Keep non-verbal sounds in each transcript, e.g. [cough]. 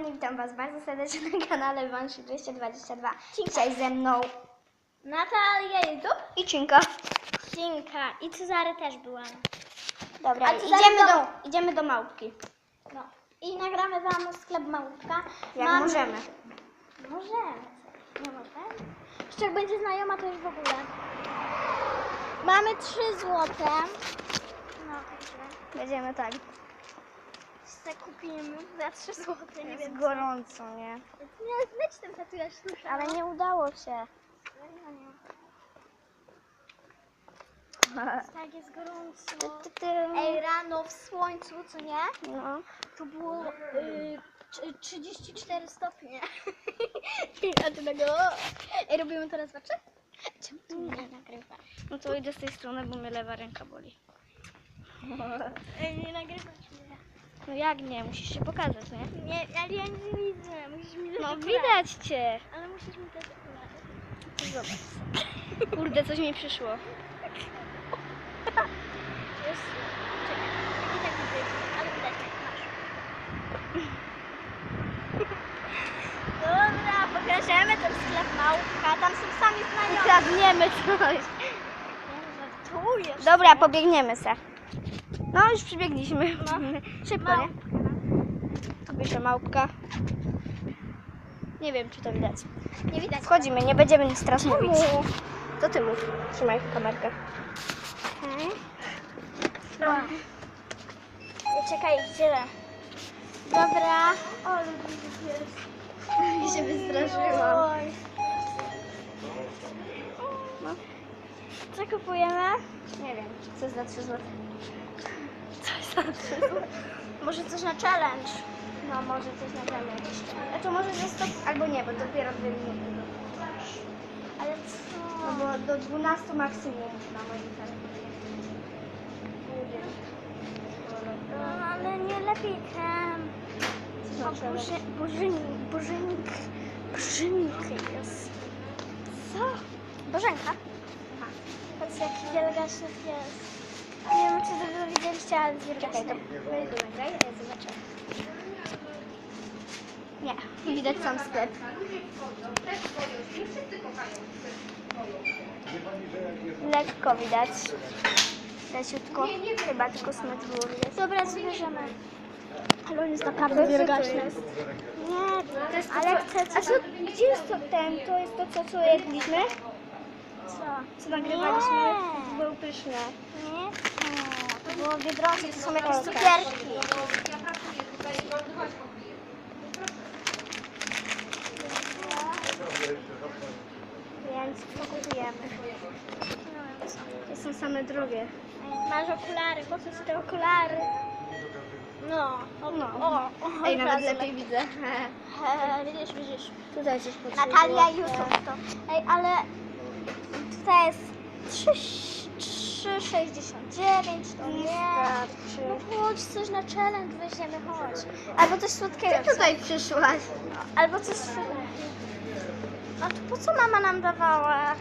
kochani, witam Was bardzo serdecznie na kanale Wanszy 222. Dzisiaj ze mną Natalia tu? i Cinka. Cinka i Cezary też byłam. Dobra, A idziemy dalej do, idziemy do małpki. No. I nagramy wam sklep Małpka. Jak Mamy- możemy. Możemy. Nie możemy? Jeszcze jak będzie znajoma, to już w ogóle. Mamy 3 złote. No, także Będziemy tak. Se kupimy za 3 złote, nie Jest wiem. gorąco, nie? Nie, leć ten tatuaż, słyszę. Ale nie udało się. No. [laughs] Tak jest gorąco. Ty, ty. Ej, rano w słońcu, co nie? No. To było y, tr- 34 stopnie. [laughs] A ty tego. Ej, robimy teraz wasze? Czemu ty mnie nie nagrywasz? no to idę z tej strony, bo mnie lewa ręka boli. Ej, nie nagrywasz mnie. No jak nie? Musisz się pokazać, nie? Nie, ale ja nie widzę. Musisz mi dać No okulary. widać cię. Ale musisz mi dać okulary. Zobacz. Kurde, coś mi przyszło. Jest. Czekaj. I tak widzę. Ale widać, masz. Dobra, pokażemy ten sklep małpka. Tam są sami znajomi. Kradniemy coś. Ja żartuję. Dobra, pobiegniemy se. No, już przybiegliśmy. No. [laughs] Szybko, nie? Tu pisze małpka. Nie wiem, czy to widać. Nie widać. Wchodzimy, nie będziemy nic teraz mówić. To ty mów. Trzymaj kamerkę. Okej. No. Czekaj, tyle. Dobra. O, I się wystraszyłam. No. Co kupujemy? Nie wiem, co za 3 zł. [laughs] Może coś na challenge. No, może coś nagramy jakieś. A to może 100, albo nie, bo dopiero 2 minuty. Ale co? No bo do 12 maksimum na moim telefonie. No, ale nie lepiej ten. Co O, znaczy burzy, burzynik, burzynik, burzynik jest. Co? Bożenka? Patrz jaki wielgaśny pies. Nie wiem czy to wy widzieliście, ale jest Czekaj, to wyjdziemy? Ja zobaczę. Nie, widać sam sklep. Lekko widać. Leciutko. Chyba tylko smetr jest. Dobra, zbierzemy. Ale on jest naprawdę wielgaśny. Nie, To jest to, ale chcę a co, gdzie jest to ten? To jest to, co, co jedliśmy? Co? Co nagrywaliśmy? Nie. To było pyszne. Nie? To było biedronce, to są jakieś cukierki. Więc kupujemy. To są same drogie. Masz okulary, po co ci te okulary? No, o, No. o, o, Ej, nawet lepiej widzę. Widzisz, widzisz. Tutaj coś potrzebuje. Natalia YouTube to. Ej, ale tutaj jest 3,69 to nie. No chodź, coś na challenge weźmiemy, chodź. Albo coś słodkiego. Ty tutaj przyszłaś. Albo coś. A to po co mama nam dawała?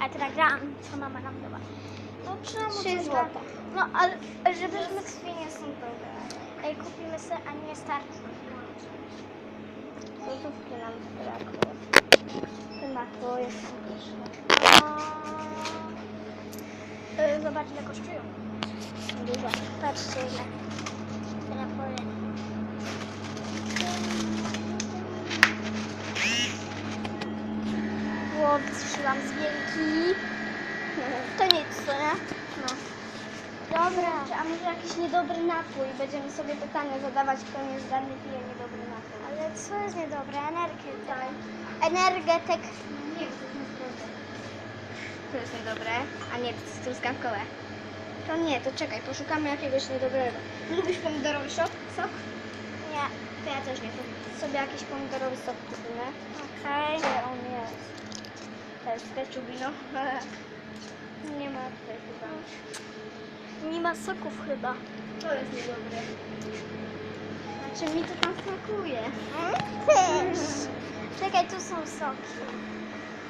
A teraz gram, co mama nam dała. No czemu Trzy coś? No, ale żebyśmy... Świnie są dobre. Ej, kupimy sobie, a nie starczy. Złotówki nam brakło. Ten makro jest pyszny. Yy, Zobacz, ile kosztują. Dużo. Patrzcie, ile. Ja powiem. Ło, wystrzeliłam z wielki. To nic, co nie? No. Dobra. A może jakiś niedobry napój? Będziemy sobie pytania zadawać, kto nie zdarny pije niedobry napój. Ale co jest niedobre? Energetyk. Energetyk. Nie, to jest niezdrowe. To jest niedobre, a nie, to jest truskawkowe. To nie, to czekaj, poszukamy jakiegoś niedobrego. Lubisz pomidorowy sok? Sok? Nie. To ja też nie. To sobie jakiś pomidorowy sok kupimy. Okej. Gdzie on jest? To jest keczubino. [laughs] Nie ma tutaj chyba. Nie ma soków chyba. To jest niedobre. Znaczy mi to tam smakuje. Też. [laughs] Czekaj, tu są soki.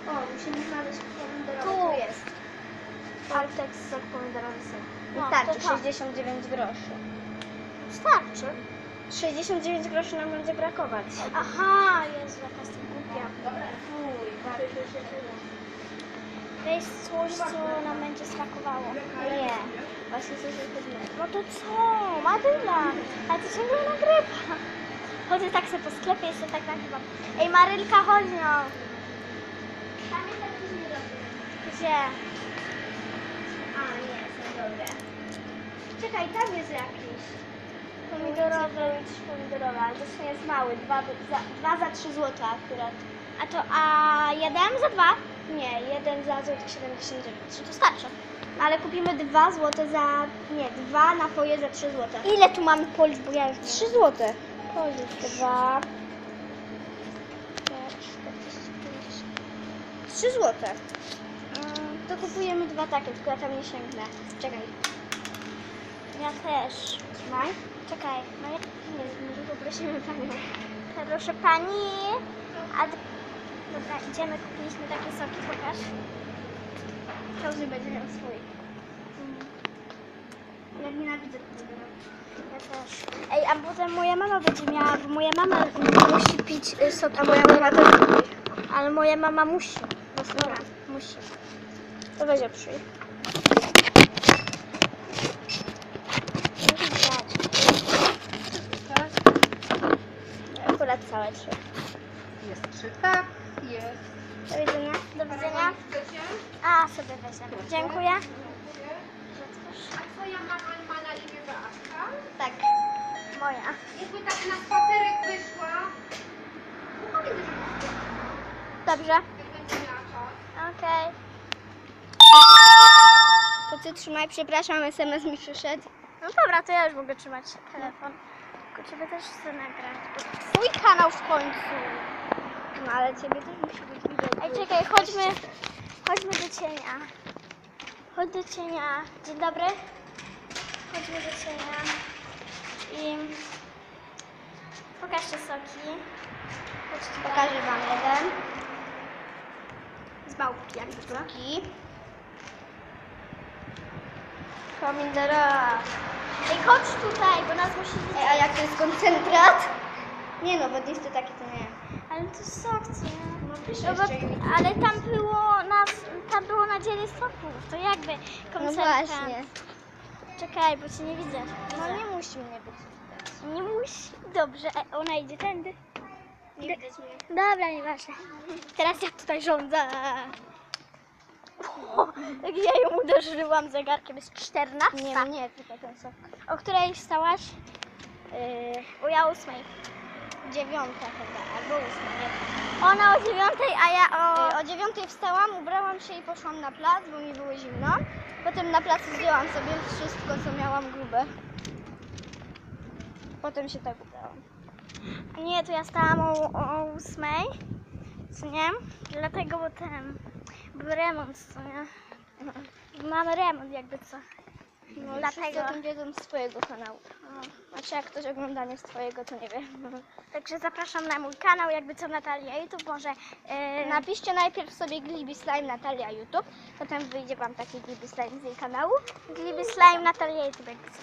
O, musimy znaleźć pomidorowy. Tu. Tu jest. Altex sok pomidorowy sok. No, Wystarczy, to tak. 69 groszy. Starczy. 69 groszy nam będzie brakować. Aha, Jezu, jaka jestem głupia. Weź coś, co nam będzie smakowało. Nie, właśnie coś wychodzi. No to co? Maryla, ale ty ciągle nagrywa. Chodzę tak sobie po sklepie i sobie tak nagrywam. Ej, Marylka, chodź no. Tam jest jakiś niedobry. Gdzie? A, nie, są dobre. Czekaj, tam jest jakiś. Pomidorowy. Pomidorowy, ale to sumie jest mały. Dwa za, dwa za 3 zł akurat. A to, a jeden za dwa? Nie, jeden za złoty 79. Czy to starczy? Ale kupimy dwa złote za... Nie, dwa napoje za 3 złote. Ile tu mamy polisz, bo ja już 3 złote. Dwa... 3 złote. Mm, To kupujemy dwa takie, tylko ja tam nie sięgnę. Czekaj. Ja też. Trzymaj. Czekaj, ja... Nie, może poprosimy panią. Proszę pani. A... Dobra, idziemy, kupiliśmy takie soki, pokaż. Każdy będzie miał swój. Ja nienawidzę tego. Ja też. Ej, a potem moja mama będzie miała, bo moja mama musi pić y, soki. A moja mama też lubi. Ale moja mama musi. No dobra, musi. To weź przyj. Akurat całe trzy. Jest trzy, tak, jest. Do widzenia. Do widzenia. A, sobie weźmiemy. Dziękuję. A twoja mama ma na imię Beatka? Tak. Moja. Jakby tak na spacerek wyszła, to powiedz, Dobrze. jak będzie miała czas. Okej. To ty trzymaj, przepraszam, SMS mi przyszedł. No dobra, to ja już mogę trzymać telefon. Tylko ciebie też chcę nagrać. Bo twój kanał w końcu. No ale ciebie też musi być czekaj, chodźmy. Chodźmy do cienia. Chodź do cienia. Dzień dobry. Chodźmy do cienia. I pokażcie soki. Chodź tutaj. Pokażę wam jeden. Z bałki, jak zwykle. I... Pomidora. Ej, chodź tutaj, bo nas musi Ej, a jak to jest koncentrat? Nie no, wodnisty taki to nie. Ale to sok, co nie? No pisze No bo, jeszcze ale tam było na, tam było na dziele soków. To jakby No koncentrat. właśnie. Czekaj, bo cię nie widzę. No nie musi mnie być widać. Nie musi. Dobrze, e, ona idzie tędy. Nie widać mnie. Dobra, nieważne. Teraz ja tutaj rządzę. O, jak ja ją uderzyłam zegarkiem, jest 14. Nie, nie, tylko ten sok. O której wstałaś? Yy, O ja ósmej. Dziewiąta chyba, albo ósma, nie wiem. Ona o dziewiątej, a ja o... Yy, o dziewiątej wstałam, ubrałam się i poszłam na plac, bo mi było zimno. Potem na placu zdjęłam sobie wszystko, co miałam grube. Potem się tak ubrałam. Nie, to ja stałam o, o ósmej. Co nie? Dlatego, bo ten... Był remont, co nie? Mamy remont jakby co. No, Dlatego. Dlatego. o tym wiedzą z twojego kanału. Znaczy jak ktoś ogląda nie z twojego, to nie wiem. Także zapraszam na mój kanał, jakby co Natalia YouTube, może... Yy, Napiszcie najpierw sobie Glibi Slime Natalia YouTube, potem wyjdzie wam taki Glibi Slime z jej kanału. Gliby Slime Natalia YouTube. jakby co.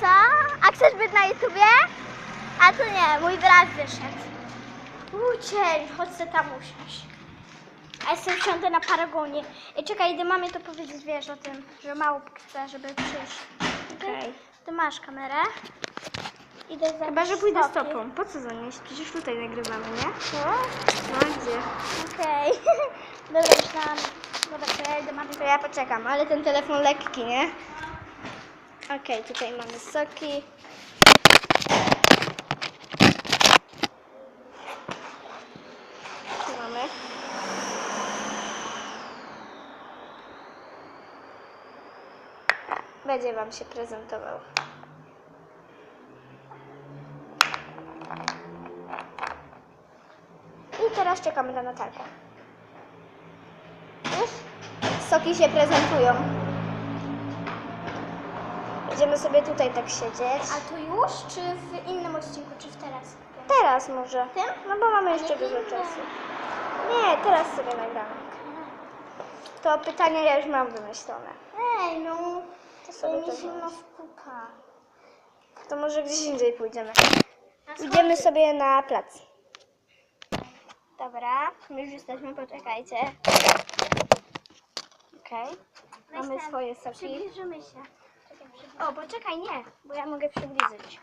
Co? A chcesz być na YouTubie? A to nie, mój brat wyszedł. Ucień, chodź se tam usiąść. A ja sobie usiądę na paragonie. Ej, czekaj, idę mamie to powiedzieć, wiesz o tym, że mało chce, żeby przyjść. Okej. Ty masz kamerę. Idę za Chyba, że pójdę stopą. Po co zanieść? Przecież tutaj nagrywamy, nie? Co? No gdzie? Okej. [laughs] Dobra, myślałam. Dobra, to ja idę mamie. To ja poczekam, ale ten telefon lekki, nie? Okej, tutaj mamy soki. Tu mamy. Będzie Wam się prezentował. I teraz czekamy na Natalkę. Już? Soki się prezentują. Będziemy sobie tutaj tak siedzieć. A to już, czy w innym odcinku, czy w teraz? Teraz może. Tym? No bo mamy jeszcze dużo czasu. Nie, teraz sobie nagramy. To pytania ja już mam wymyślone. Ej, no. To sobie mi zimno pupa. To może gdzieś indziej pójdziemy. Idziemy sobie na plac. Dobra, my już jesteśmy, poczekajcie. Okej. Mamy ten. swoje soki. Przybliżymy się. Czekaj. O, poczekaj, nie, bo ja mogę przybliżyć.